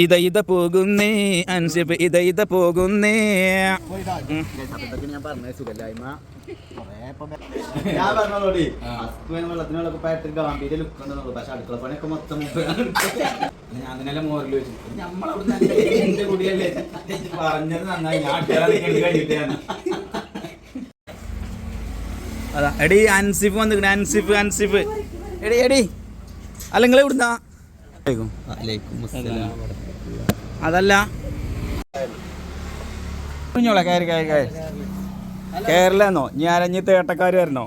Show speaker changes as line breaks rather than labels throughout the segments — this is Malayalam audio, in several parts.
ഇത ഇത പോകുന്നേ അൻസിഫ് ഇത ഇത പോകുന്നേ.
ഞാൻ പറഞ്ഞ സുഖല്ലായ്മ ഞാൻ ഗാംഭീര്യ ലുക്ക് ഉണ്ടെന്നുള്ളൂ പക്ഷെ അടുക്കള പണിയൊക്കെ മൊത്തം ഞാൻ തന്നെ മോറിൽ വെച്ചു നമ്മളവിടെ എന്റെ കുടിയല്ലേ? പറഞ്ഞത് നന്നായി. ഞാൻ അടുക്കള കഴിഞ്ഞിട്ട് ഞാൻ.
അതാ എടി അൻസിഫ് വന്നിട്ടുണ്ട് അൻസിഫ് അൻസിഫ്. എടി എടി. അല്ലെങ്കിൽ എവിടുന്നാ അതല്ല. കുഞ്ഞോളെ കയറി കയറി കയറി. കേരളന്നോ ഞാനഞ്ഞി തേട്ടക്കാർ വരണോ?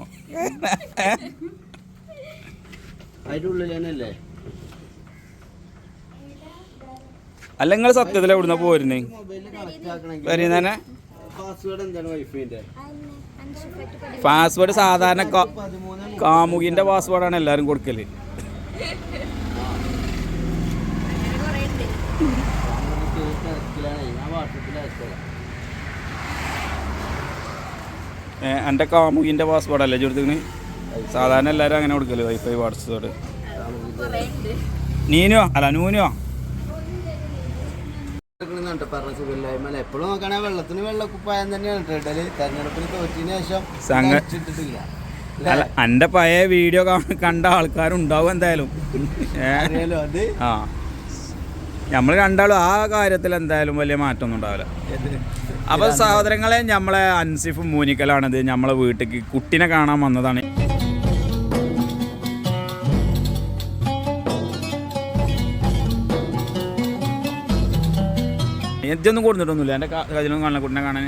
അല്ല? നിങ്ങൾ സത്യത്തിൽ എവിടുന്ന പോരുന്നേ? വരുന്നതന്നെ
പാസ്വേഡ് എന്താണ് വൈഫൈന്റെ?
പാസ്വേഡ് സാധാരണ കാമുകിന്റെ പാസ്വേഡാണ് എല്ലാരും കൊടുക്കൽ
തിരക്കിലാണ് ഞാൻ വാട്സപ്പിൽ അയച്ചത്
ഏ, എന്റെ കാമുകിന്റെ അല്ലേ ചുരുത്തിന് സാധാരണ എല്ലാവരും അങ്ങനെ കൊടുക്കൽ വൈഫൈ വാട്സപ്പോട് നീനോ അല്ല
നൂനോ എപ്പോഴും നോക്കണേ വെള്ളത്തിന് വെള്ളക്കുപ്പായം തന്നെയാണ് ഇട്ടൽ തെരഞ്ഞെടുപ്പിന് തോറ്റിന് ശേഷം
സംഘ- അല്ല? എന്റെ പഴയ വീഡിയോ കണ്ട ആൾക്കാരുണ്ടാവും എന്തായാലും. ആ. നമ്മൾ രണ്ടാളും ആ കാര്യത്തിൽ എന്തായാലും വലിയ മാറ്റമൊന്നും ഉണ്ടാവില്ല. അപ്പൊ സഹോദരങ്ങളെ നമ്മളെ അൻസിഫ് മൂനിക്കലാണിത്. നമ്മളെ വീട്ടിലേക്ക് കുട്ടിനെ കാണാൻ വന്നതാണ്. ഇതൊന്നും കൊടുത്തിട്ടൊന്നുമില്ല. എന്റെ കജിലൊന്നും കാണാൻ കുട്ടിനെ കാണാൻ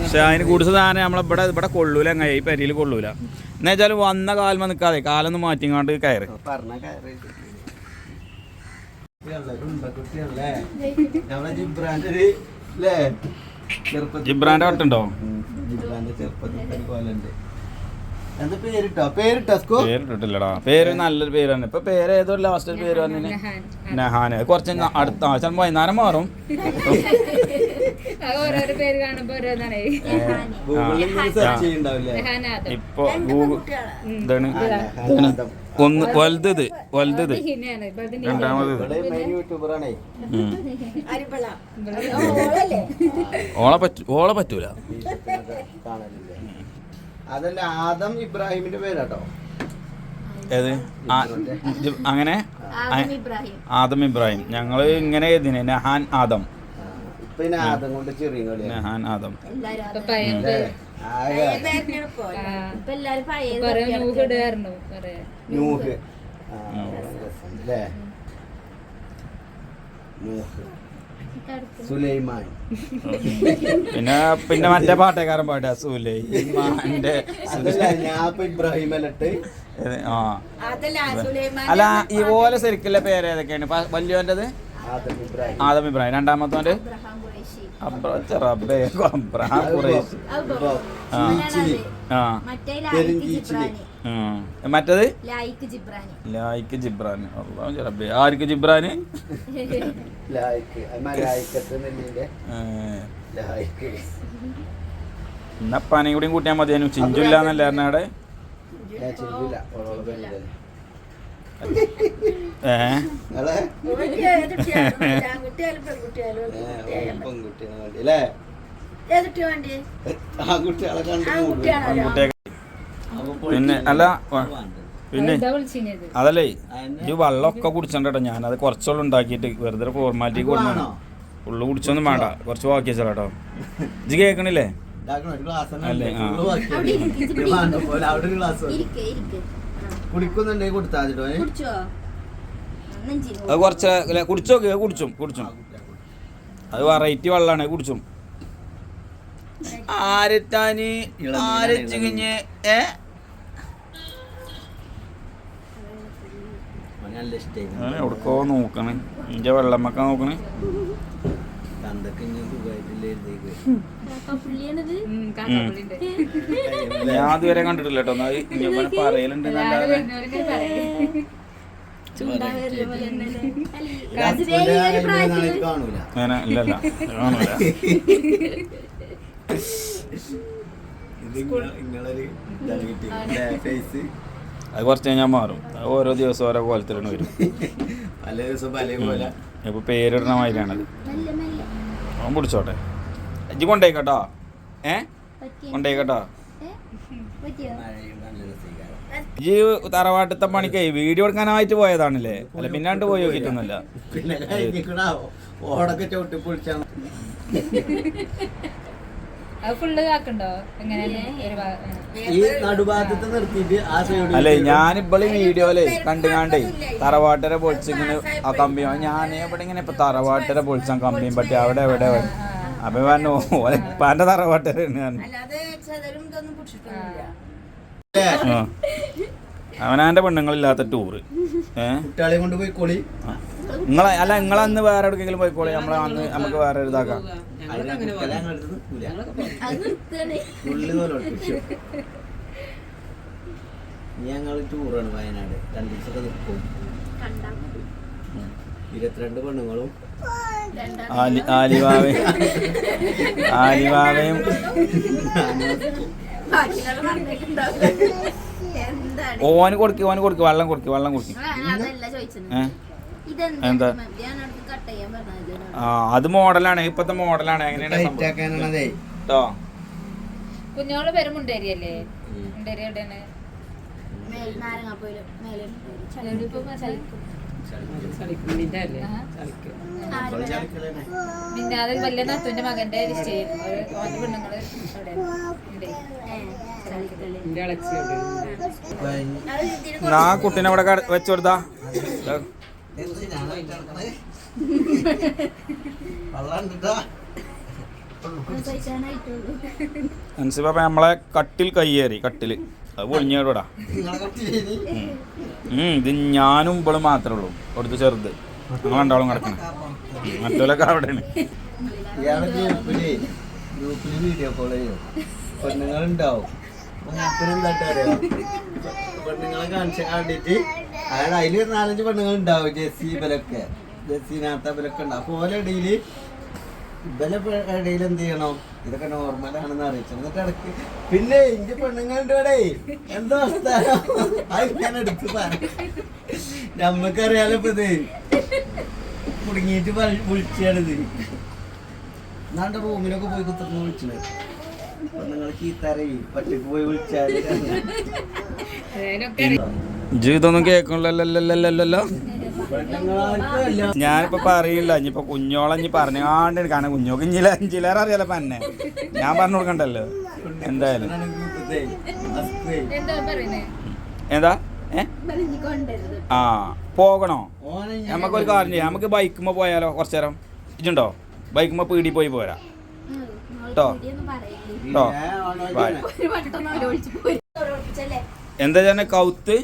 പക്ഷെ
അതിന് കൂടുതൽ സാധനം നമ്മളെ ഇവിടെ ഇവിടെ കൊള്ളൂല. ഈ പെരിയിൽ കൊള്ളൂല. എന്നുവെച്ചാൽ വന്ന കാലം നിൽക്കാതെ കാലൊന്ന് മാറ്റിങ്ങാണ്ട് കയറി.
സ്കോ?
പേരിട്ടിട്ടില്ലടാ. പേര് നല്ലൊരു പേര് തന്നെ ഇപ്പൊ പേര് ഏതോ ലാസ്റ്റ് പേര് പറഞ്ഞിന്. നഹാന്. കുറച്ച് അടുത്ത ചിലപ്പോ വൈകുന്നേരം മാറും. ഇപ്പൊ ഗൂഗിൾ ഇതാണ്. ഒന്ന് വലുത് വലുത് രണ്ടാമത്. ഓളെ പറ്റ ഓളെ പറ്റൂല.
അതല്ല ആദം ഇബ്രാഹിമിന്റെ പേരാട്ടോ.
ഏത്? അങ്ങനെ?
ആദം ഇബ്രാഹിം.
ആദം ഇബ്രാഹിം. ഞങ്ങൾ ഇങ്ങനെ എഴുതിനെ നഹാൻ ആദം.
പിന്നെ ആദം കൊണ്ട് ചെറിയ കളിയാണ്
നഹാൻ ആദം.
ഇപ്പൊ
അല്ലേ? നൂഹ്. സുലൈമാൻ.
പിന്നെ പിന്നെ മറ്റേ പാട്ടേക്കാരൻ പാട്ടാ സുലൈമാന്റെ
ഇബ്രാഹിം?
ആ. അല്ല ഈ പോലെ ശരിക്കുള്ള പേര് ഏതൊക്കെയാണ്? വല്യോന്റെ വലിയോന്റത്?
ആദം ഇബ്രാഹിം.
രണ്ടാമത്തോന്റെ? അബ്രാഹിം റബ്ബേ, അബ്രഹാം ഖുറൈശ്.
ഇപ്പൊ
ആ. മറ്റേത്?
ലായിക്ക്
ജിബ്രാൻ അള്ളാഹു. ആർക്ക്
ലായിക്ക്.
എന്നാ പനയും കൂടിയും കൂട്ടിയാൽ മതിയായിരുന്നു ചിഞ്ചുല്ലാന്നല്ല അവിടെ?
ഞാൻ ചെയ്തില്ല ഓളോട്
പിന്നെ അല്ല പിന്നെ അതല്ലേ ഈ വെള്ളമൊക്കെ കുടിച്ചോണ്ടോ ഞാൻ അത് കുറച്ചുള്ള ഉണ്ടാക്കിയിട്ട് വെറുതെ ഫോർമാലിറ്റി കൊടുക്കണം? ഉള്ളു കുടിച്ചൊന്നും വേണ്ട കുറച്ച് ബാക്കി വെച്ചാലോ കേൾക്കണില്ലേ അല്ലേ,
ഇത് കുടിക്കുന്നുണ്ടെങ്കിൽ കൊടുത്താൽ?
കുടിച്ചോ? നെഞ്ചിന്
അത് കുറച്ച് അല്ല, കുടിച്ചോ? കുടിച്ചും കുടിച്ചും. അത് വെറൈറ്റി വെള്ളമാണ് കുടിച്ചും. ആരെത്താന് ആരെച്ചിഞ്ഞ് ഏ?
നല്ല ഇഷ്ടായി.
എവിടക്കോ നോക്കണേ. ഇന്റെ വെള്ളമ്മക്ക നോക്കണേ.
തന്തക്ക് സുഖമായിട്ടില്ലേ.
പുള്ളിയാണിത്
ഞാൻ അതുവരെ കണ്ടിട്ടില്ല കേട്ടോ. എന്നാ ഇനി ഇവനെ പറയലുണ്ട്
കാണൂല. ഇങ്ങ-
അത് കുറച്ച് കഴിഞ്ഞാൽ മാറും. അത് ഓരോ ദിവസം ഓരോ കോലത്തിലാണ് വരും.
പല ദിവസം പല പോലെ
ഇപ്പോൾ പേരിടണ മാതിരിയാണത്. അവൻ പിടിച്ചോട്ടെ. ഇജ്ജ് കൊണ്ടേക്കട്ടോ ഏ? കൊണ്ടേക്കട്ടോ ഇജ്ജ് തറവാട്ടത്തെ പണിക്കേ വീഡിയോ എടുക്കാനായിട്ട് പോയതാണല്ലേ? അല്ല പിന്നാണ്ട് പോയി നോക്കിയിട്ടൊന്നുമില്ല.
ഓടൊക്കെ ചവിട്ടി പൊളിച്ചാ
അത് ഫുള്ള് ആക്കണ്ടോ.
ഈ നടുഭാഗത്ത് നിർത്തിയിട്ട് ആ സൈഡ്
അല്ലേ ഞാനിപ്പോഴും വീഡിയോയിൽ കണ്ടു കണ്ടേ തറവാട്ടരെ പൊളിച്ചിങ്ങനെ ആ കമ്പിയോ ഞാൻ ഇവിടെ ഇങ്ങനെ ഇപ്പൊ തറവാട്ടരെ പൊളിച്ചാൽ കമ്പിയും പറ്റി അവിടെ എവിടെ അപ്പൊ പറഞ്ഞു ഓലപ്പാന്റെ
ഇതൊന്നും
അവനാന്റെ പെണ്ണുങ്ങളില്ലാത്ത ടൂറ് ഏ?
കുട്ടികളെ കൊണ്ട് പോയി കൊളി
നിങ്ങളെ അല്ല നിങ്ങളന്ന് വേറെ എവിടെക്കെങ്കിലും പോയിക്കോളെ? നമ്മളെ അന്ന് നമുക്ക് വേറെ ഇതാക്കാം.
ഞങ്ങൾ ടൂറാണ് വയനാട് രണ്ടു ദിവസമൊക്കെ നിൽക്കും ഇരുപത്തിരണ്ട് പെണ്ണുങ്ങളും
ആലിവാവയും ആലിവാവയും ഓന് കൊടുക്ക് ഓന് കൊടുക്ക് വെള്ളം കൊടുക്ക് വെള്ളം കൊടുക്ക്.
ആ,
എന്താ? ആ അത് മോഡലാണ്. ഇപ്പത്തെ മോഡലാണ്. എങ്ങനെയാണ് കേട്ടോ
കുഞ്ഞോൾ പേര് മുണ്ടേരിയല്ലേ മുണ്ടേരി എവിടെയാണ്? പിന്നെ അത് വലിയ നാത്തുവിന്റെ മകന്റെ നിശ്ചയം ഓന്റെ പെണ്ണുങ്ങൾ അവിടെ ഉണ്ട്.
നാ കുട്ടീനെ അവിടെ കട- മനസ്സിലാ നമ്മളെ കട്ടിൽ കയ്യേറി കട്ടിൽ. അത് പൊളിഞ്ഞോടാ ഇത് ഞാനും ഇവളും മാത്രമേ ഉള്ളൂ. കൊടുത്ത് ചെറുത്. ഞങ്ങൾ രണ്ടാളും കിടക്കണം. മറ്റോലൊക്കെ അവിടെയാണ്.
ഗ്രൂപ്പിൽ വീഡിയോ കോൾ ചെയ്യും. പെണ്ണുങ്ങളുണ്ടാവും. പെണ്ണുങ്ങളെ കാണിച്ച കണ്ടിട്ട് അയാൾ അതിൽ നാലഞ്ച് പെണ്ണുങ്ങൾ ഉണ്ടാവും ജെസ്സി ഇവലൊക്കെ ജെസ്സി നാത്ത ഇവരൊക്കെ ഉണ്ടാവും. അപ്പൊ ഓരോ ഇടയിൽ ഇവലെ ഇടയിൽ എന്ത് ചെയ്യണം? ഇതൊക്കെ നോർമലാണെന്ന് അറിയിച്ചു എന്നിട്ട് ഇടയ്ക്ക് പിന്നെ ഇഞ്ചി പെണ്ണുങ്ങളുടെ ഇവിടെ. എന്താ അവസ്ഥ? അത് ഞാൻ എടുത്ത് പറഞ്ഞു നമ്മക്കറിയാലോ ഇപ്പൊ ഇത്. കുടുങ്ങിയിട്ട് വിളിച്ചാണിത് എന്നാണ്ട് റൂമിലൊക്കെ പോയി കുത്തിർന്ന് വിളിച്ചത്. പെണ്ണുങ്ങൾ ചീത്തറിയും പറ്റക്ക് പോയി വിളിച്ചാൽ
ജീവിതമൊന്നും കേൾക്കണല്ലോ
പെണ്ണുങ്ങളാർക്കല്ല
ഞാനിപ്പോ പറയില്ല ഇനിയിപ്പോ കുഞ്ഞോളെ ഇനി പറഞ്ഞാണ്ട് കാരണം കുഞ്ഞോക്ക് ഇഞ്ചില ഇഞ്ചിലേറെ അറിയാലോ പന്നെ ഞാൻ പറഞ്ഞു കൊടുക്കണ്ടല്ലോ. എന്തായാലും.
എന്താ പറയുന്നേ?
എന്താ ഏ? ആ പോകണോ?
നമുക്ക് ഒരു
നമുക്കൊരു കാര്യം ചെയ്യാം. നമുക്ക് ബൈക്കുമ്പോ പോയാലോ കുറച്ചു നേരം? ഇതുണ്ടോ ബൈക്കുമ്പോ പീടി പോയി പോരാ.
ഉം, മോൾ
ട്ടോ.
പേടിയൊന്നും പറയല്ലേ.
ട്ടോ.
പിന്നെ ഓനെ
ബൈ.
ഇങ്ങനെ
ഒരു വട്ടം അവർ പോയി. ഒളിച്ചല്ലേ?
എന്താ ഞാൻ കൗത്ത്?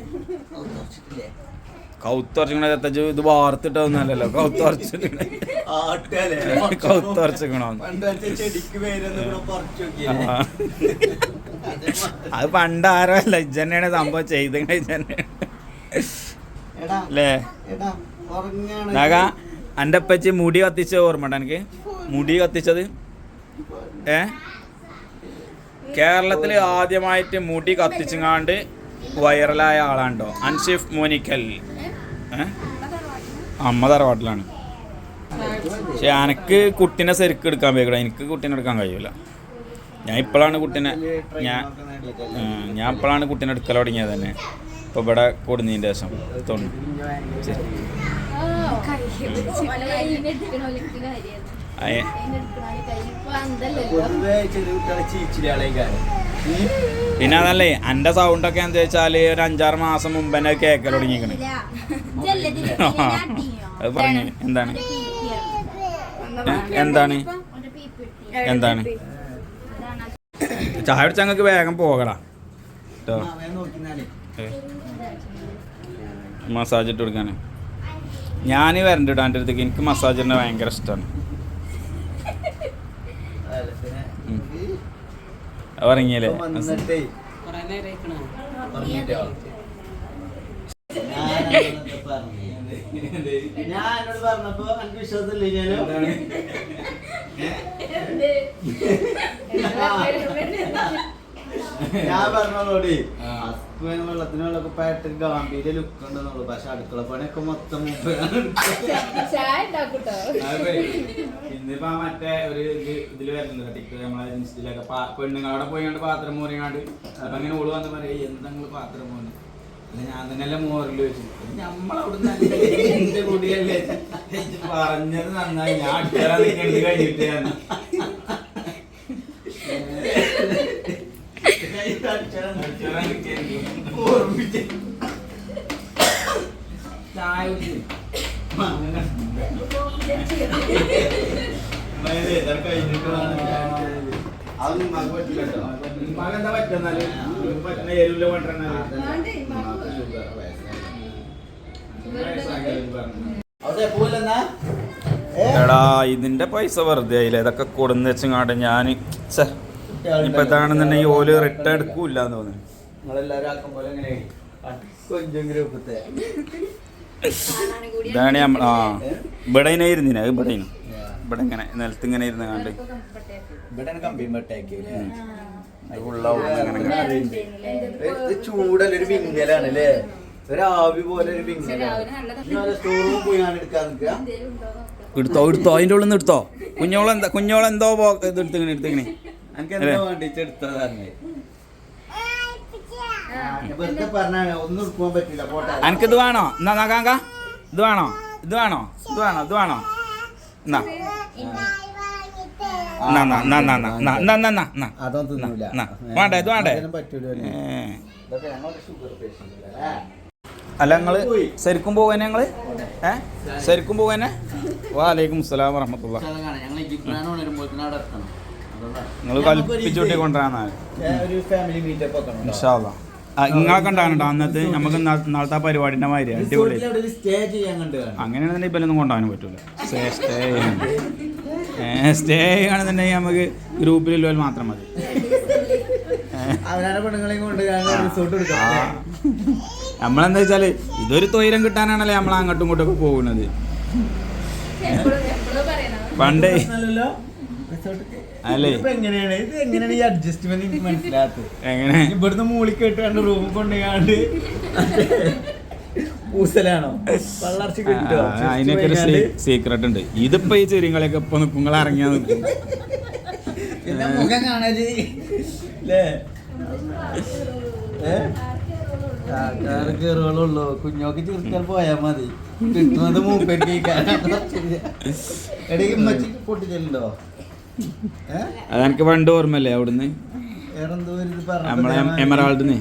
കൗത്തുറച്ചിക്കണ ഇത് വാർത്തിട്ടൊന്നല്ലല്ലോ? കൗത്തുറച്ചിക്കണോ
പറിച്ച്
അത് പണ്ട് ആരോ അല്ല ഇജന്നെയാണ് സംഭവം ചെയ്ത ഇജന്നെ
എടാ
അല്ലേ
എടാ ഉറങ്ങാണ്
നാഗ എന്റെ അപ്പച്ചി മുടി കത്തിച്ച ഓർമ്മ എനിക്ക് മുടി കത്തിച്ചത് ഏ? കേരളത്തിൽ ആദ്യമായിട്ട് മുടി കത്തിച്ചങ്ങാണ്ട് വൈറലായ ആളാണ്ടോ? അൻഷിഫ് മോനിക്കൽ. അമ്മ തറവാട്ടിലാണ്. പക്ഷെ എനിക്ക് കുട്ടീനെ ശരിക്കും എടുക്കാൻ പോയിക്കൂടാ എനിക്ക് കുട്ടീനെ എടുക്കാൻ കഴിയൂല. ഞാൻ ഇപ്പോഴാണ് കുട്ടീനെ ഞാൻ ഞാൻ ഇപ്പോഴാണ് കുട്ടീനെ എടുക്കൽ തുടങ്ങിയത് തന്നെ. ഇപ്പോൾ ഇവിടെ കൊടുന്നതിന്റെ ശേഷം. തോന്നുന്നു പിന്നെ അതല്ലേ സൗണ്ട് ഒക്കെ എന്താ വെച്ചാൽ ഒരു അഞ്ചാറ് മാസം മുമ്പ് തന്നെ കേക്കൽ തുടങ്ങിക്കണ്? അത് പറഞ്ഞു എന്താണ്. എന്താണ്. എന്താണ്? ചായ കുടിച്ച് ഞങ്ങൾക്ക് വേഗം പോകടാ. കേട്ടോ മസാജ് ഇട്ട് കൊടുക്കാന്. ഞാൻ വരണ്ടിടാന്റെ അടുത്തേക്ക്. എനിക്ക് മസാജ് ഇടുന്നത് ഭയങ്കര ഇഷ്ടമാണ് ഉം. അത് പറഞ്ഞില്ലേ
വന്നിട്ടേ പറഞ്ഞിട്ടോ ഞാൻ എന്നോട് പറഞ്ഞപ്പോ എനിക്ക് വിശ്വാസമില്ല ഞാൻ? ഞാൻ പറഞ്ഞോളൂടി. ഹസ്ബൻഡ് വെള്ളത്തിന് വെള്ളമൊക്കെ പാട്ട് ഗാംഭീര്യ ലുക്ക് ഉണ്ടെന്നുള്ളു. പക്ഷെ അടുക്കള പണിയൊക്കെ മൊത്തം
ഇന്നിപ്പോ മറ്റേ ഒരു ഇത് ഇതിൽ വരുന്നുണ്ട് ടിക്ടോക്ക് നമ്മളെ ഇൻസ്റ്റിലൊക്കെ പെണ്ണുങ്ങളവിടെ പോയിങ്ങാണ്ട് പാത്രം മോറിയാണ്ട് അപ്പൊ അങ്ങനെ ഓൾ വന്ന് പറയും എന്തെങ്കിലും പാത്രം മോന്ന് ഞാൻ തന്നെയല്ല മോറിൽ വെച്ചു. നമ്മളവിടുന്ന് പറഞ്ഞത് നന്നായി. ഞാൻ അടിക്കാറാ കഴിഞ്ഞിട്ടേ ഇതിന്റെ പൈസ വെറുതെ ആയില്ല? ഇതൊക്കെ കൊടുന്ന് വെച്ചങ്ങാട്ട് ഞാൻ ഇപ്പൊ ഇതാണെന്നുണ്ടെങ്കിൽ ഓൽ റിട്ടേൺ എടുക്കൂല്ല എന്ന് തോന്നുന്നു ഇതാണ് ആ. ഇവിടെ ഇരുന്നിന് അത് ഇവിടെ ഇവിടെ ഇങ്ങനെ നിലത്ത് ഇങ്ങനെ ഇരുന്ന് കണ്ട്.
ചൂടല്ലൊരു വിങ്ങലാണ് അല്ലേ? ആവി പോലെ ഒരു
എടുത്തോ എടുത്തോ. അതിന്റെ ഉള്ളിൽ നിന്ന് എടുത്തോ. കുഞ്ഞോളെന്താ കുഞ്ഞോളെന്തോ ഇത് എടുത്തിങ്ങനെ എടുത്തിങ്ങനെ
എനിക്ക് എന്താ
വേണോ? എന്നാ നോക്കാങ്ക ഇത് വേണോ? ഇത് വേണോ? ഇത് വേണോ? ഇത് വേണോ? വേണ്ട ഇത് വേണ്ടേ?
അല്ല?
ഞങ്ങൾ ശരിക്കും പോവാനെ ഞങ്ങൾ? ഏ? ശരിക്കും പോകാനെ വാലൈക്കും അസ്സലാം വറഹമത്തുള്ള നിങ്ങൾ കൽപ്പിച്ചുട്ടി കൊണ്ടുവരാൻ നിങ്ങളൊക്കെ ഉണ്ടാകണ്ട അന്നത്തെ നമുക്ക് നാളത്തെ പരിപാടിന്റെ മാതിരി അടിപൊളി. അങ്ങനെയാണെന്നുണ്ടെങ്കിൽ ഇപ്പം കൊണ്ടുപോകാൻ പറ്റൂല. സ്റ്റേ സ്റ്റേ ചെയ്യുകയാണെന്നുണ്ടെങ്കിൽ നമുക്ക് ഗ്രൂപ്പിലുള്ള മാത്രം മതി. നമ്മളെന്താ വെച്ചാൽ ഇതൊരു തൊയിലം കിട്ടാനാണല്ലേ നമ്മൾ അങ്ങോട്ടും ഇങ്ങോട്ടൊക്കെ പോകുന്നത്. പണ്ടേ അല്ലേ?
എങ്ങനെയാണ്? ഇത് എങ്ങനെയാണ് ഈ അഡ്ജസ്റ്റ്മെന്റ്
എങ്ങനെ?
ഇവിടുന്ന് മൂളി കേട്ട് കണ്ട് റൂം
കൊണ്ടുപോയാണ്ട് അതിനൊക്കെ സീക്രട്ട് ഉണ്ട് ഇതിപ്പോ ഈ ചെരിങ്ങളൊക്കെ ഇപ്പൊ നിൽക്കും ഇറങ്ങിയാ നിൽക്കും
കയറുകളുള്ളൂ കുഞ്ഞോക്ക് ചിരിക്കാൻ പോയാ മതി. കിട്ടുന്നത് മൂപ്പേക്ക് ഇടയ്ക്ക് പൊട്ടിച്ചല്ലോ
അതെനിക്ക് പണ്ട് ഓർമ്മല്ലേ അവിടുന്ന്? നമ്മളെ
എമറാൾഡിന്.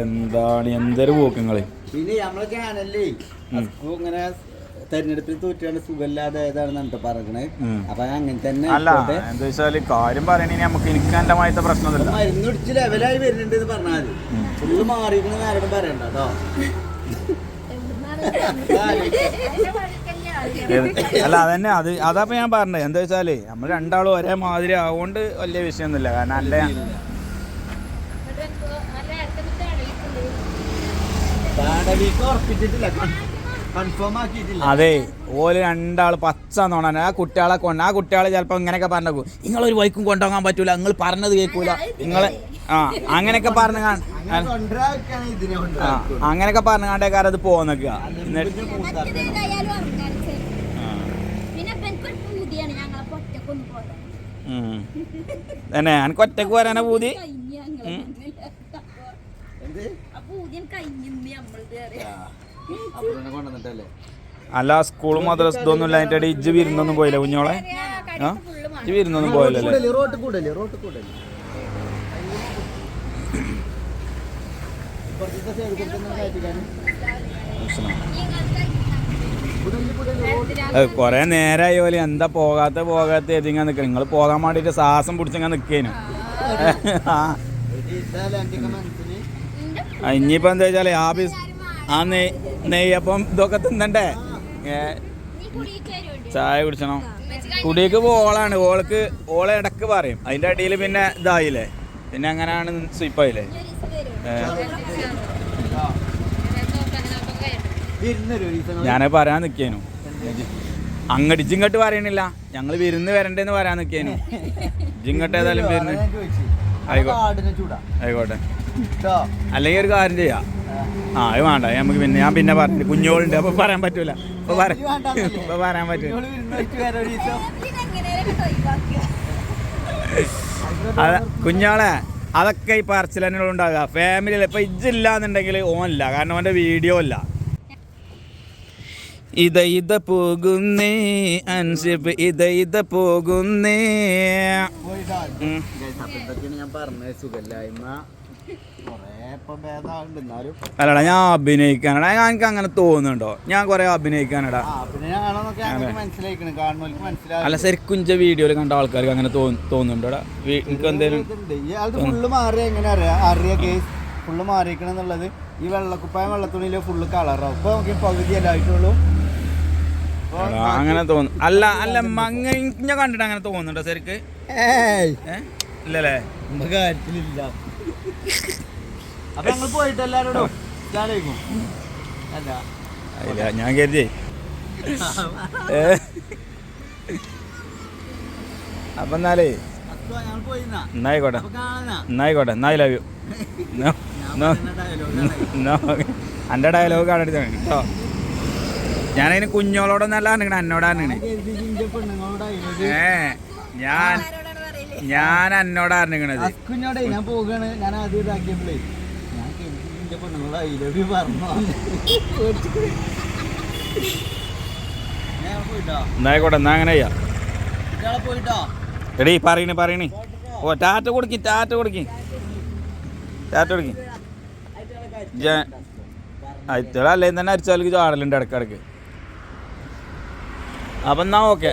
എന്താണ് എന്തൊരു പോക്കങ്ങൾ.
പിന്നെ നമ്മളെ ചാനലിലേ ഇങ്ങനെ തെരഞ്ഞെടുപ്പിൽ തോറ്റാണ് സുഖമില്ലാതെ പറഞ്ഞത്
ഉം.
അപ്പൊ അങ്ങനെ തന്നെ
അല്ല. എന്താ വെച്ചാൽ കാര്യം പറയണേ നമുക്ക് എനിക്ക് എന്റെ മായത്തെ പ്രശ്നമൊന്നുമില്ല
മരുന്ന് പിടിച്ച് ലെവലായി വരുന്നുണ്ട് എന്ന് പറഞ്ഞാൽ. ഫുള്ള് മാറിയിരിക്കുന്ന ആരോടും പറയണ്ട കേട്ടോ
അല്ല അതന്നെ അത് അതപ്പോ ഞാൻ പറഞ്ഞത്. എന്താ വെച്ചാൽ നമ്മൾ രണ്ടാളും ഒരേ മാതിരി ആവുകൊണ്ട് വലിയ വിഷയമൊന്നുമില്ല കാരണം അല്ല
താടവീക്ക് ഉറപ്പിച്ചിട്ടില്ല.
അതെ ഓൽ രണ്ടാൾ പച്ച തോന്നാൻ ആ കുട്ടികളെ കൊണ്ട് ആ കുട്ടികളെ ചിലപ്പോ ഇങ്ങനെയൊക്കെ പറഞ്ഞു നിങ്ങൾ ഒരു വൈക്കും കൊണ്ടുപോകാൻ പറ്റൂല നിങ്ങൾ പറഞ്ഞത് കേൾക്കൂല. നിങ്ങളെ ആ അങ്ങനെയൊക്കെ പറഞ്ഞു അങ്ങനെയൊക്കെ പറഞ്ഞു
കാണ്ടേ കാര്യം അത്
പോകാൻ തന്നെ എനിക്ക് ഒറ്റയ്ക്ക് പോരാനാ പൂതി?
കഴിഞ്ഞു
അല്ല സ്കൂളും മദ്രസ് ഇതൊന്നും ഇല്ല. അതിന്റെ ഇടയിൽ ഇജ്ജ് വിരുന്നൊന്നും പോയില്ല കുഞ്ഞോളെ? ഇജ്ജ് വിരുന്നൊന്നും പോയില്ലല്ലേ? കൊറേ നേരമായി പോലെ എന്താ പോകാത്ത പോകാത്ത ഏതിങ്ങാൻ നിക്കണം നിങ്ങൾ പോകാൻ വേണ്ടിട്ട് സാഹസം പിടിച്ചിങ്ങനെ നിൽക്കേനു ആ ഇനിയിപ്പോൾ എന്താ വെച്ചാൽ ആഫീസ് ആ നെയ് നെയ്യപ്പം ഇതൊക്കെ തിന്നണ്ടേ? ചായ കുടിച്ചണം. കുടിക്ക് ഓളാണ്. ഓൾക്ക് ഓളെ ഇടയ്ക്ക് പറയും. അതിന്റെ അടിയിൽ പിന്നെ ഇതായില്ലേ? പിന്നെ അങ്ങനെയാണ് സ്വീപ്പായില്ലേ? ആയില്ലേ ഞാനത് പറയാൻ നിൽക്കേനു അങ്ങോട്ട് ഇങ്ങോട്ട് പറയണില്ല. ഞങ്ങൾ വിരുന്ന് വരണ്ടേന്ന് പറയാൻ നിൽക്കേനു ഇങ്ങോട്ട് ഏതായാലും വരുന്ന്.
ഞാൻ
ആയിക്കോട്ടെ. ആയിക്കോട്ടെ.
കേട്ടോ
അല്ലെങ്കിൽ ഒരു കാര്യം ചെയ്യാം. ആ അത് വേണ്ട. നമുക്ക് പിന്നെ ഞാൻ പിന്നെ പറഞ്ഞു കുഞ്ഞോളുണ്ട്. അപ്പൊ പറയാൻ പറ്റൂല. ഇപ്പൊ ഇപ്പൊ പറയാൻ പറ്റൂല. അത കുഞ്ഞാളെ അതൊക്കെ ഈ പറച്ചിൽ ഉണ്ടാകുക ഫാമിലിയിൽ ഇപ്പൊ ഇജ്ജില്ല എന്നുണ്ടെങ്കിൽ ഓനില്ല കാരണം അവന്റെ വീഡിയോ ഇല്ല. ഇത ഇത പോകുന്നേ അൻസിപ്പ് ഇത ഇത പോകുന്നേ.
ഞാൻ പറഞ്ഞ സുഖമില്ലായ്മ കൊറേ ഇപ്പൊ ഭേദമാകുന്നുണ്ട് എന്നാലും
അല്ലടാ ഞാൻ അഭിനയിക്കാനടാ. ഞാൻ എനിക്ക് അങ്ങനെ തോന്നുന്നുണ്ടോ? ഞാൻ കുറെ അഭിനയിക്കാനടാ. അല്ല ശരിക്കും ഇഞ്ച വീഡിയോയിൽ കണ്ട ആൾക്കാർക്ക് അങ്ങനെ തോന്നു തോന്നുന്നുണ്ടോടാ? എനിക്ക് എന്തേലും
ഫുള്ള് മാറി എങ്ങനെ അറിയാ? കേസ് ഫുള്ള് മാറിയിരിക്കണം എന്നുള്ളത് ഈ വെള്ളക്കുപ്പായം വെള്ളത്തുണിയിൽ ഫുള്ള് കളറാവും ഇപ്പൊ നമുക്ക് പകുതി
എടാ, അങ്ങനെ തോന്നും അല്ല അല്ല മങ്ങ ഞാൻ കണ്ടിട്ട് അങ്ങനെ തോന്നുന്നുണ്ടോ ശരിക്ക്? ഇല്ലല്ലേ?
കാര്യത്തിലില്ല. അപ്പൊ ഞങ്ങൾ പോയിട്ട് എല്ലാരോടും ഇതാലോചിക്കും. അല്ല.
ഇല്ല ഞാൻ കരുതി. അപ്പൊ എന്നാലേ എന്നായിക്കോട്ടെ. എന്നായിക്കോട്ടെ. എന്നാ ലവ് യു. എന്റെ ഡയലോഗ് കാണരുത് കേട്ടോ. ഞാനതിന് കുഞ്ഞോളോടൊന്നല്ല പറഞ്ഞിക്കണ എന്നോടാണ് ഏ ഞാൻ ഞാൻ എന്നോടാ പറഞ്ഞിക്കണത്.
അസ്കുഞ്ഞോടെ ഞാൻ പോവുകയാണ് ഞാൻ ആദ്യം ഇതാക്കിയപ്പോഴേ പറഞ്ഞു? ഞാൻ പോയിട്ടോ?
എന്നായിക്കോട്ടെ എന്നാ അങ്ങനെ ചെയ്യാം. എടീ പറയണേ പറയണേ. ഓ ടാറ്റ കൊടുക്കി ടാറ്റ കൊടുക്കി. ടാറ്റ കൊടുക്കി. അയച്ചോളല്ലേ തന്നെ അരിച്ചാലേക്ക് ചാടലുണ്ട് ഇടക്കിടക്ക് അപ്പം എന്നാ ഓക്കെ.